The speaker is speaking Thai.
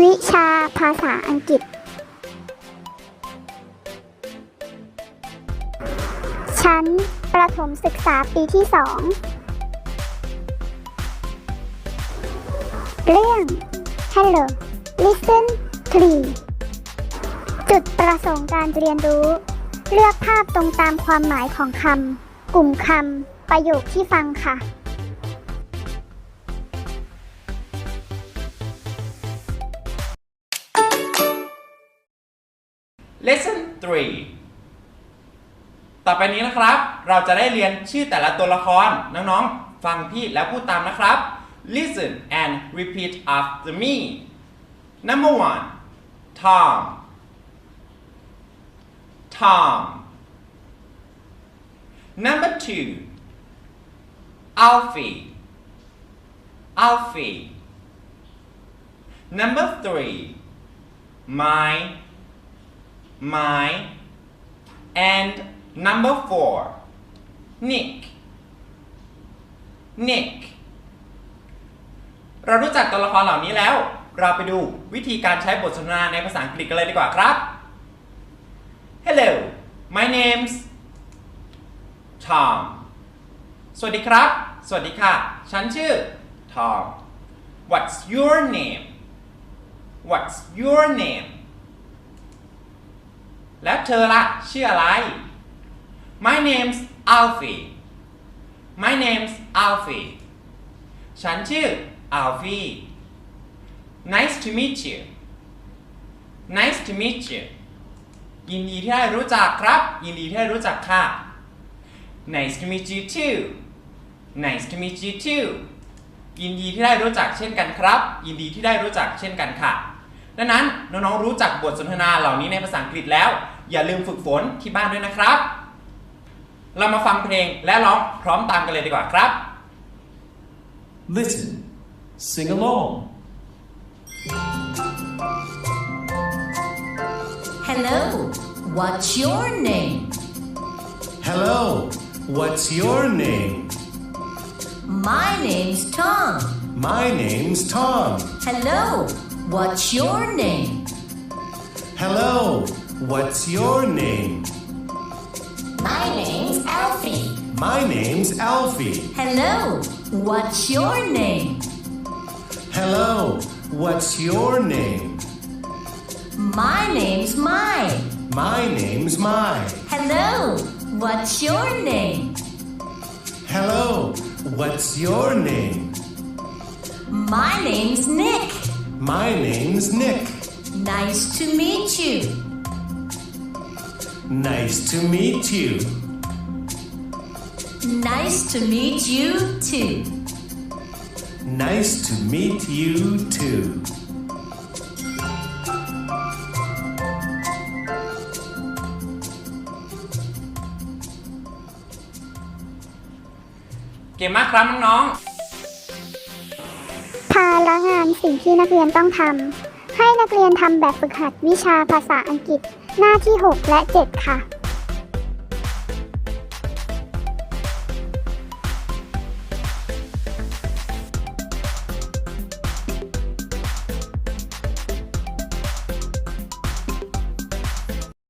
วิชาภาษาอังกฤษ ชั้นประถมศึกษาปีที่สอง เรื่อง Hello Listen Please จุดประสงค์การเรียนรู้ เลือกภาพตรงตามความหมายของคำ กลุ่มคำ ประโยคที่ฟังค่ะ Lesson 3 ต่อไปนี้นะครับ เราจะได้เรียนชื่อแต่ละตัวละคร น้องๆ ฟังพี่แล้วพูดตามนะครับ Listen and repeat after me Number one Tom Tom Number two Alfie Alfie Number three My my, and number four, Nick. Nick. เรารู้จักตัวละครเหล่านี้แล้ว เราไปดูวิธีการใช้บทสนทนาในภาษาอังกฤษกันเลยดีกว่าครับ Hello my name's Tom สวัสดีครับ สวัสดีค่ะ ฉันชื่อ Tom What's your name What's your name แล้วเธอล่ะชื่ออะไร My name's Alfie My name's Alfie ฉันชื่อ Alfie Nice to meet you Nice to meet you ยินดีที่ได้รู้จักครับ ยินดีที่ได้รู้จักค่ะ Nice to meet you too Nice to meet you too ยินดีที่ได้รู้จักเช่นกันครับ ยินดีที่ได้รู้จักเช่นกันค่ะ ดังนั้นน้องๆรู้จักบทสนทนาเหล่านี้ในภาษาอังกฤษแล้ว อย่าลืมฝึกฝนที่บ้านด้วยนะครับ เรามาฟังเพลงและร้องพร้อมตามกันเลยดีกว่าครับ Listen, sing along. Hello, what's your name? Hello, what's your name? My name's Tom. My name's Tom. Hello, what's your name? Hello, what's your name? My name's Alfie. My name's Alfie. Hello, what's your name? Hello, what's your name? My name's Mai. My name's Mai. Hello, what's your name? Hello, what's your name? My name's Nick. My name's Nick. Nice to meet you. Nice to meet you. Nice to meet you too. Nice to meet you too. Kìa ากครับน้องาระงานสิ่งที่นักเรียนต้องทำให้นักเรียนทำแบบฝึกหัดวิชาภาษาอังกฤษ หน้าที่ 6 และ 7 ค่ะ